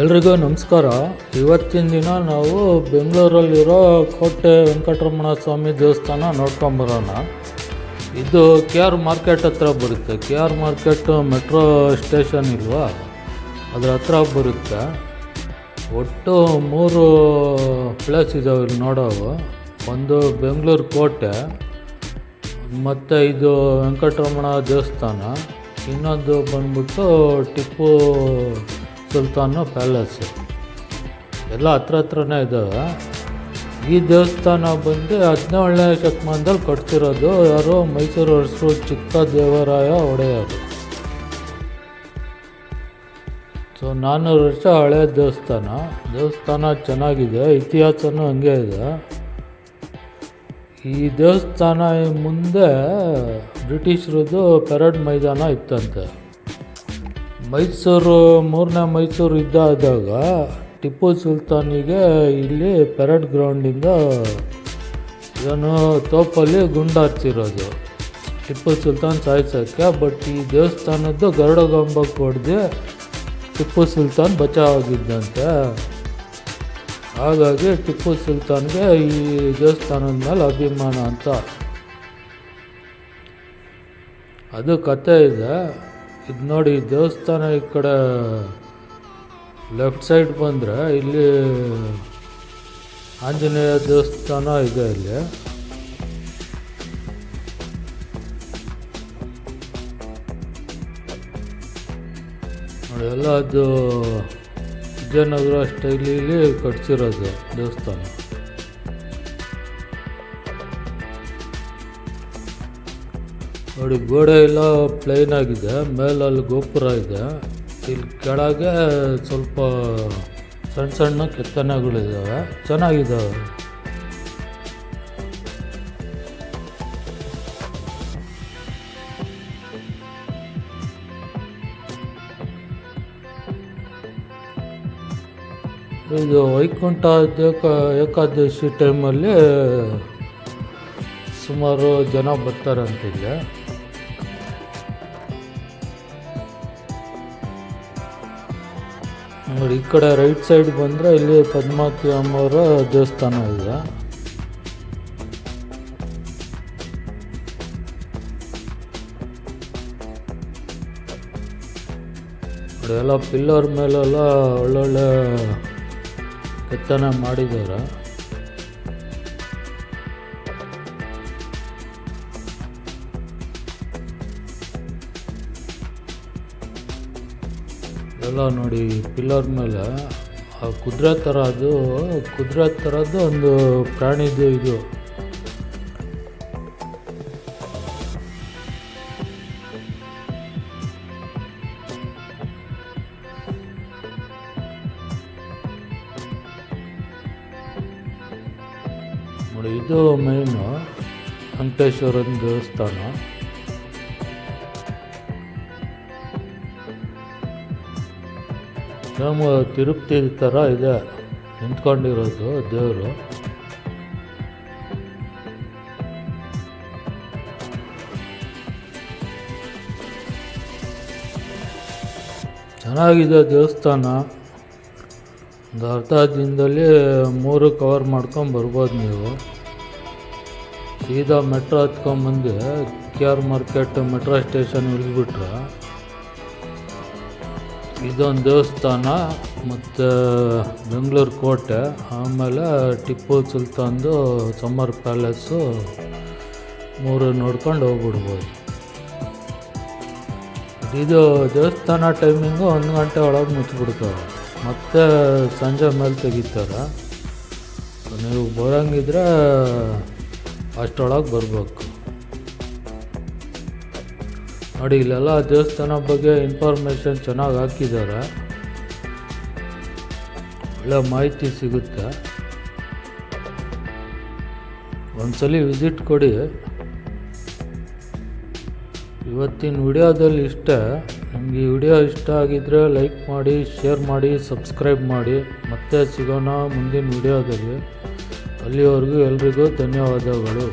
ಎಲ್ರಿಗೂ ನಮಸ್ಕಾರ. ಇವತ್ತಿನ ದಿನ ನಾವು ಬೆಂಗಳೂರಲ್ಲಿರೋ ಕೋಟೆ ವೆಂಕಟರಮಣ ಸ್ವಾಮಿ ದೇವಸ್ಥಾನ ನೋಡ್ಕೊಂಬರೋಣ ಇದು ಕೆ ಆರ್ ಮಾರ್ಕೆಟ್ ಹತ್ರ ಬರುತ್ತೆ. K R market metro station ಇಲ್ವಾ? ಅದ್ರ ಹತ್ರ ಬರುತ್ತೆ. ಒಟ್ಟು ಮೂರು ಪ್ಲೇಸ್ ಇದಾವೆ ಇಲ್ಲಿ ನೋಡೋವು. ಒಂದು ಬೆಂಗಳೂರು ಕೋಟೆ, ಮತ್ತು ಇದು ವೆಂಕಟರಮಣ ದೇವಸ್ಥಾನ, ಇನ್ನೊಂದು ಬಂದ್ಬಿಟ್ಟು ಟಿಪ್ಪು ಸುಲ್ತಾನು ಪ್ಯಾಲೇಸ್ ಎಲ್ಲ ಹತ್ರ ಹತ್ರನೇ ಇದ್ದಾವೆ ಈ ದೇವಸ್ಥಾನ ಬಂದು ಹದಿನೇಳನೇ ಶತಮಾನದಲ್ಲಿ ಕಟ್ತಿರೋದು ಯಾರು ಮೈಸೂರು ಅರಸರು ಚಿಕ್ಕ ದೇವರಾಯ ಒಡೆಯರು. ಸೊ ನಾನ್ನೂರು ವರ್ಷ ಹಳೆ ದೇವಸ್ಥಾನ. ದೇವಸ್ಥಾನ ಚೆನ್ನಾಗಿದೆ, ಇತಿಹಾಸನೂ ಹಂಗೆ ಇದೆ. ಈ ದೇವಸ್ಥಾನ ಮುಂದೆ ಬ್ರಿಟಿಷರದ್ದು ಪೆರಡ್ ಮೈದಾನ ಇತ್ತಂತೆ. ಮೈಸೂರು, ಮೂರನೇ ಮೈಸೂರು ಯುದ್ಧ ಟಿಪ್ಪು ಸುಲ್ತಾನಿಗೆ ಇಲ್ಲಿ ಪೆರಡ್ ಗ್ರೌಂಡಿಂದ ಇದನ್ನು ತೋಪಲ್ಲಿ ಗುಂಡು ಹಾರಿಸಿರೋದು. ಟಿಪ್ಪು ಸುಲ್ತಾನ್ ಸಾಯಿಸೋಕ್ಕೆ ಬಟ್ ಈ ದೇವಸ್ಥಾನದ್ದು ಗರುಡಗಂಬಕ್ಕೆ ಹೊಡೆದು ಟಿಪ್ಪು ಸುಲ್ತಾನ್ ಬಚಾವ್ ಆಗಿದ್ದಂತೆ. ಹಾಗಾಗಿ ಟಿಪ್ಪು ಸುಲ್ತಾನ್ಗೆ ಈ ದೇವಸ್ಥಾನದ ಮೇಲೆ ಅಭಿಮಾನ ಅಂತ. ಅದು ಕತೆ ಇದೆ. ಇದು ನೋಡಿ ದೇವಸ್ಥಾನ ಈ ಕಡೆ ಲೆಫ್ಟ್ ಸೈಡ್ ಬಂದರೆ ಇಲ್ಲಿ ಆಂಜನೇಯ ದೇವಸ್ಥಾನ ಇದೆ ಇಲ್ಲಿ. ನೋಡಿ, ಎಲ್ಲ ಅದು ವಿಜಯನಗರ ಸ್ಟೈಲಿಲಿ ಕಟ್ಸಿರೋದು ದೇವಸ್ಥಾನ. ನೋಡಿ, ಗೋಡೆ ಎಲ್ಲ ಪ್ಲೈನ್ ಆಗಿದೆ, ಮೇಲಲ್ಲಿ ಗೋಪುರ ಇದೆ. ಇಲ್ಲಿ ಕೆಳಗೆ ಸ್ವಲ್ಪ ಸಣ್ಣ ಸಣ್ಣ ಕೆತ್ತನೆಗಳಿದ್ದಾವೆ ಚೆನ್ನಾಗಿದ್ದಾವೆ ಇದು ವೈಕುಂಠ ಏಕ ಏಕಾದಶಿ ಟೈಮಲ್ಲಿ ಸುಮಾರು ಜನ ಬರ್ತಾರಂತಿಲ್ಲ ನೋಡಿ, ಈ ಕಡೆ ರೈಟ್ ಸೈಡ್ ಬಂದರೆ ಇಲ್ಲಿ ಪದ್ಮಾವತಿ ಅಮ್ಮವರ ದೇವಸ್ಥಾನ ಇದೆ. ಎಲ್ಲ ಪಿಲ್ಲರ್ ಮೇಲೆಲ್ಲ ಒಳ್ಳೊಳ್ಳೆ ಕೆತ್ತನೆ ಮಾಡಿದ್ದಾರೆ. ಎಲ್ಲ ನೋಡಿ ಪಿಲ್ಲರ್ ಮೇಲೆ, ಆ ಕುದುರೆ ಥರ ಅದು, ಕುದುರೆ ಥರದ್ದು ಒಂದು ಪ್ರಾಣಿದು ಇದು. ನೋಡಿ, ಇದು ಮೇನು ಅಂಕೇಶ್ವರನ ದೇವಸ್ಥಾನ. ಸೇಮ್ ತಿರುಪತಿ ಥರ ಇದೆ ನಿಂತ್ಕೊಂಡಿರೋದು ದೇವರು. ಚೆನ್ನಾಗಿದೆ ದೇವಸ್ಥಾನ. ಒಂದು ಅರ್ಧ ದಿನದಲ್ಲಿ ಮೂರು ಕವರ್ ಮಾಡ್ಕೊಂಡು ಬರ್ಬೋದು ನೀವು. ಸೀದಾ metro ಹತ್ಕೊಂಬಂದು K R market metro station ಇಳಿದ್ಬಿಟ್ರೆ ಇದೊಂದು ದೇವಸ್ಥಾನ ಮತ್ತು ಬೆಂಗಳೂರು ಕೋಟೆ, ಆಮೇಲೆ ಟಿಪ್ಪು ಸುಲ್ತಾನ್ದು ಸಮ್ಮರ್ ಪ್ಯಾಲೇಸು, ಮೂರು ನೋಡ್ಕೊಂಡು ಹೋಗ್ಬಿಡ್ಬೋದು. ಇದು ದೇವಸ್ಥಾನ ಟೈಮಿಂಗು ಒಂದು ಗಂಟೆ ಒಳಗೆ ಮುಚ್ಚಿಬಿಡ್ತಾರೆ ಮತ್ತೆ ಸಂಜೆ ಮೇಲೆ ತೆಗಿತಾರೆ. ನೀವು ಬರೋಂಗಿದ್ರೆ ಅಷ್ಟರೊಳಗೆ ಬರಬೇಕು. ನೋಡಿ, ಇಲ್ಲೆಲ್ಲ ದೇವಸ್ಥಾನ ಬಗ್ಗೆ ಇನ್ಫಾರ್ಮೇಷನ್ ಚೆನ್ನಾಗಿ ಹಾಕಿದ್ದಾರೆ. ಒಳ್ಳೆ ಮಾಹಿತಿ ಸಿಗುತ್ತೆ. ಒಂದ್ಸಲಿ ವಿಸಿಟ್ ಕೊಡಿ. ಇವತ್ತಿನ ವಿಡಿಯೋದಲ್ಲಿ ಇಷ್ಟೇ. ನಿಮಗೆ ಈ ವಿಡಿಯೋ ಇಷ್ಟ ಆಗಿದ್ದರೆ ಲೈಕ್ ಮಾಡಿ ಶೇರ್ ಮಾಡಿ ಸಬ್ಸ್ಕ್ರೈಬ್ ಮಾಡಿ. ಮತ್ತೆ ಸಿಗೋಣ ಮುಂದಿನ ವಿಡಿಯೋದಲ್ಲಿ. ಅಲ್ಲಿವರೆಗೂ ಎಲ್ರಿಗೂ ಧನ್ಯವಾದಗಳು.